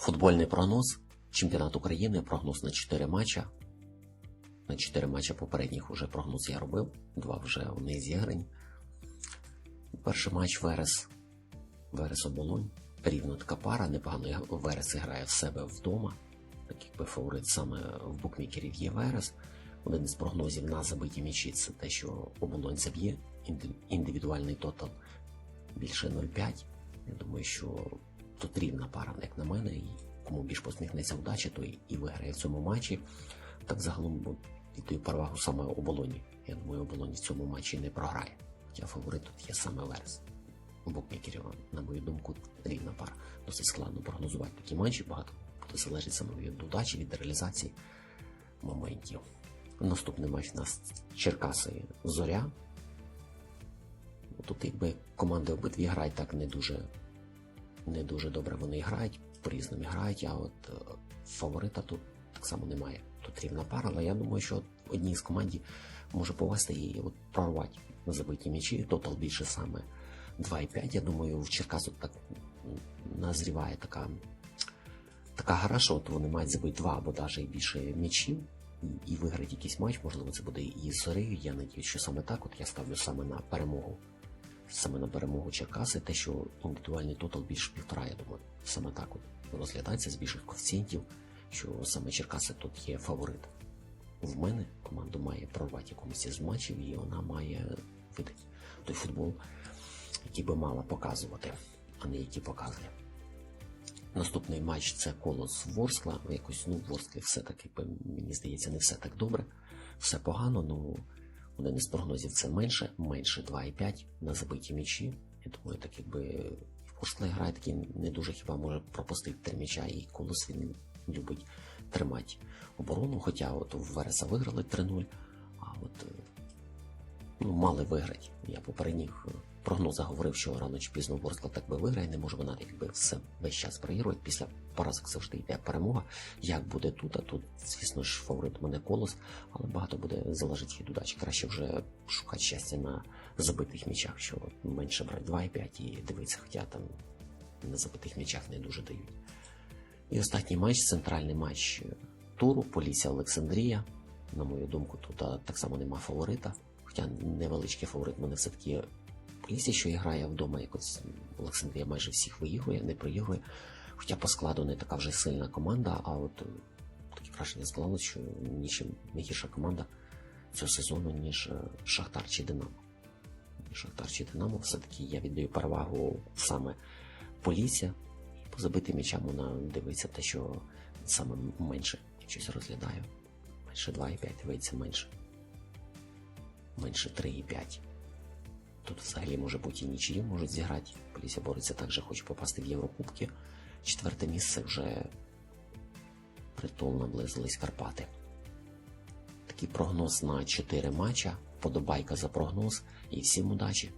Футбольний прогноз. Чемпіонат України, прогноз на 4 матча. На 4 матча попередніх уже прогноз я робив, два вже вони зіграні. Перший матч Верес. Верес Оболонь. Рівно така пара, непогано Верес грає в себе вдома. Так якби фаворит саме в букмекерів є Верес. Один з прогнозів на забиті м'ячі це те, що оболонь заб'є. Інди- Індивідуальний тотал більше 0,5. Я думаю, що тут рівна пара, як на мене, і кому більш посміхнеться вдача, той і виграє в цьому матчі. Так загалом бо віддаю перевагу саме оболоні. Я думаю, оболоні в цьому матчі не програє. Хоча фаворит тут є саме Верес. У букмекерів, на мою думку, рівна пара. Досить складно прогнозувати такі матчі, багато буде залежить саме від удачі, від реалізації моментів. Наступний матч у нас Черкаси Зоря. Тут якби команди обидві грають так не дуже, не дуже добре вони грають, по-різному грають, а от е, фаворита тут так само немає. Тут рівна пара, але я думаю, що одній з команд може повести і от прорвати забиті м'ячі. Тотал більше саме 2,5. Я думаю, в Черкасу так назріває така, така гра, що от вони мають забити два або навіть більше м'ячів і, і виграти якийсь матч. Можливо, це буде і з Зорею. Я надію, що саме так. От я ставлю саме на перемогу. Саме на перемогу Черкаси, те, що індивідуальний тотал більше півтора, я думаю, саме так от розглядається з більших коефіцієнтів, що саме Черкаси тут є фаворит. В мене команда має прорвати якомусь із матчів, і вона має видати той футбол, який би мала показувати, а не який показує. Наступний матч це колос Ворскла. Якось ну, в Ворсклі все так, якби мені здається, не все так добре, все погано. Ну один із прогнозів це менше, менше 2,5 на забиті м'ячі. Я думаю, так якби Ворскла грає такий не дуже хіба може пропустити три м'яча, і колос він любить тримати оборону. Хоча от у Вереса виграли 3-0, а от е, ну, мали виграти. Я попередніх е, прогнозах говорив, що рано чи пізно Ворскла так би виграє, не може вона якби все весь час проігрує. Після поразок завжди йде перемога. Як буде тут, а тут, звісно ж, фаворит мене колос, але багато буде залежати від удачі. Краще вже шукати щастя на забитих м'ячах, що менше брати 2,5 і дивитися, хоча там на забитих м'ячах не дуже дають. І останній матч, центральний матч е, туру, Полісся Олександрія. На мою думку, тут так само нема фаворита. Хоча невеличкий фаворит мене все-таки Полісся, що грає вдома, якось Олександрія майже всіх виігрує, не проігрує. Хоча по складу не така вже сильна команда, а от е, таке враження склалося, що нічим не гірша команда цього сезону, ніж е, Шахтар чи Динамо. Шахтар чи Динамо, все-таки я віддаю перевагу саме Полісся. По забитим м'ячам вона дивиться те, що саме менше. Я щось розглядаю. Менше 2,5 дивиться менше. Менше 3,5. Тут взагалі може бути і нічиї можуть зіграти. Полісся бореться також хоче попасти в Єврокубки. Четверте місце вже притул наблизились Карпати. Такий прогноз на 4 матча. Подобайка за прогноз і всім удачі!